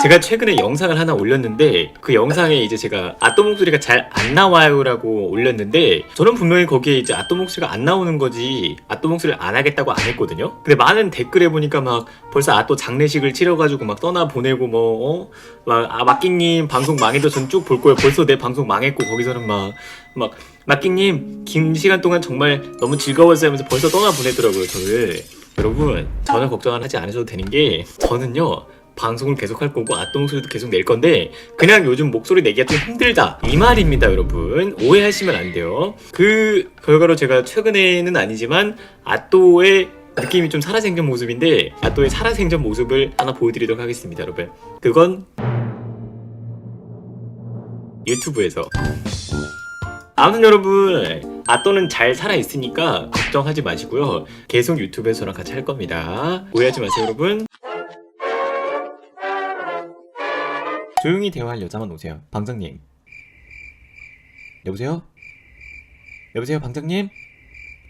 제가 최근에 영상을 하나 올렸는데 그 영상에 이제 제가 아또 목소리가 잘 안 나와요라고 올렸는데 저는 분명히 거기에 이제 아또 목소리가 안 나오는 거지 아또 목소리를 안 하겠다고 안 했거든요. 근데 많은 댓글에 보니까 막 벌써 아또 장례식을 치러가지고 막 떠나 보내고 뭐 어? 막아 막기님 방송 망해도 전 쭉 볼 거예요. 벌써 내 방송 망했고 거기서는 막막 막기님 긴 시간 동안 정말 너무 즐거웠어요 하면서 벌써 떠나 보내더라고요 저를. 여러분 전혀 걱정 하지 않으셔도 되는 게 저는요 방송을 계속 할 거고 아또 목소리도 계속 낼 건데 그냥 요즘 목소리 내기가 좀 힘들다. 이 말입니다 여러분. 오해하시면 안 돼요. 그 결과로 제가 최근에는 아니지만 아또의 느낌이 좀 살아생전 모습인데 아또의 살아생전 모습을 하나 보여드리도록 하겠습니다 여러분. 그건 유튜브에서. 아무튼 여러분 아또는 잘 살아있으니까 걱정하지 마시고요. 계속 유튜브에서 저랑 같이 할 겁니다. 오해하지 마세요 여러분 조용히 대화할 여자만 오세요 방장님 여보세요? 여보세요 방장님?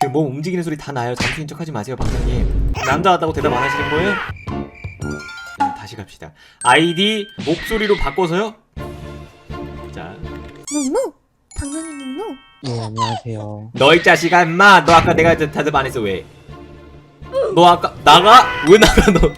지금 몸 움직이는 소리 다 나요 잠수인 척 하지 마세요 방장님 남자 왔다고 대답 안 하시는 거예요? 네, 다시 갑시다 아이디 목소리로 바꿔서요 자 무무 방장님 무무 네, 안녕하세요. 너이 자식아 임마 너 아까 내가 대답 안 했어 왜? 너 아까 나가? 왜 나가 너?